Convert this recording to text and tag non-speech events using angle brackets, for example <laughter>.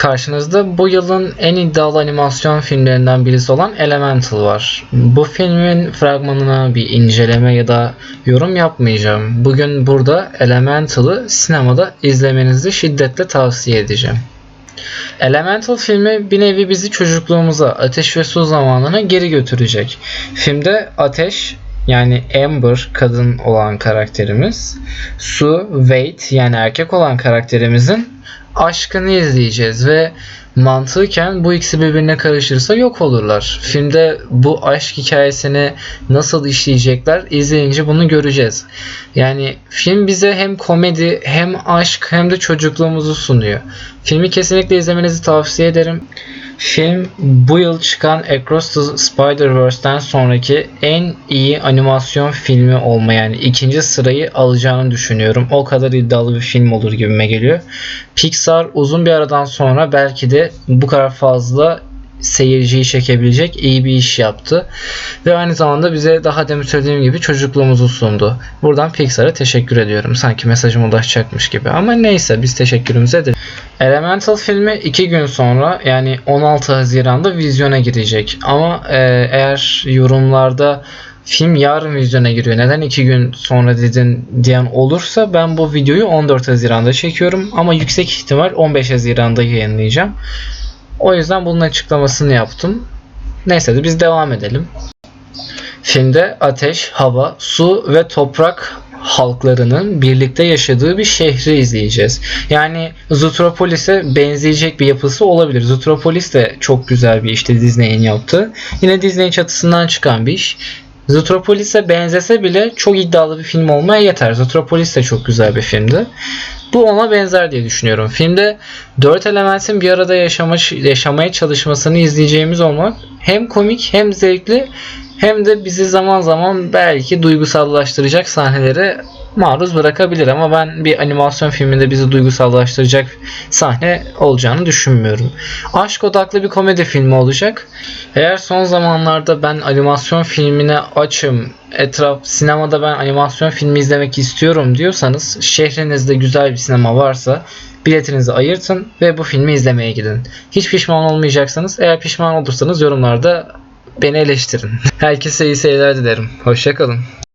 Karşınızda bu yılın en iddialı animasyon filmlerinden birisi olan Elemental var. Bu filmin fragmanına bir inceleme ya da yorum yapmayacağım. Bugün burada Elemental'ı sinemada izlemenizi şiddetle tavsiye edeceğim. Elemental filmi bir nevi bizi çocukluğumuza, ateş ve su zamanına geri götürecek. Filmde ateş yani Amber kadın olan karakterimiz, Su Wade yani erkek olan karakterimizin aşkını izleyeceğiz ve mantıken bu ikisi birbirine karışırsa yok olurlar. Filmde bu aşk hikayesini nasıl işleyecekler izleyince bunu göreceğiz. Yani film bize hem komedi hem aşk hem de çocukluğumuzu sunuyor. Filmi kesinlikle izlemenizi tavsiye ederim. Film bu yıl çıkan Across the Spider-Verse'den sonraki en iyi animasyon filmi olma yani ikinci sırayı alacağını düşünüyorum. O kadar iddialı bir film olur gibime geliyor. Pixar uzun bir aradan sonra belki de bu kadar fazla seyirciyi çekebilecek iyi bir iş yaptı. Ve aynı zamanda bize daha demin söylediğim gibi çocukluğumuzu sundu. Buradan Pixar'a teşekkür ediyorum. Sanki mesajım ulaşacakmış gibi. Ama neyse biz teşekkürümüzü edelim. Elemental filmi 2 gün sonra yani 16 Haziran'da vizyona girecek. Ama e, eğer yorumlarda film yarın vizyona giriyor neden 2 gün sonra dedin diyen olursa ben bu videoyu 14 Haziran'da çekiyorum ama yüksek ihtimal 15 Haziran'da yayınlayacağım. O yüzden bunun açıklamasını yaptım. Neyse de biz devam edelim. Filmde ateş, hava, su ve toprak halklarının birlikte yaşadığı bir şehri izleyeceğiz. Yani Zootropolis'e benzeyecek bir yapısı olabilir. Zootropolis de çok güzel bir işti Disney'in yaptığı. Yine Disney çatısından çıkan bir iş. Zootropolis'e benzese bile çok iddialı bir film olmaya yeter. Zootropolis de çok güzel bir filmdi. Bu ona benzer diye düşünüyorum. Filmde dört elementin bir arada yaşama, yaşamaya çalışmasını izleyeceğimiz olmak hem komik hem zevkli hem de bizi zaman zaman belki duygusallaştıracak sahnelere maruz bırakabilir ama ben bir animasyon filminde bizi duygusallaştıracak sahne olacağını düşünmüyorum. Aşk odaklı bir komedi filmi olacak. Eğer son zamanlarda ben animasyon filmine açım, etraf sinemada ben animasyon filmi izlemek istiyorum diyorsanız şehrinizde güzel bir sinema varsa biletinizi ayırtın ve bu filmi izlemeye gidin. Hiç pişman olmayacaksanız eğer pişman olursanız yorumlarda beni eleştirin. <laughs> Herkese iyi seyirler dilerim. Hoşçakalın.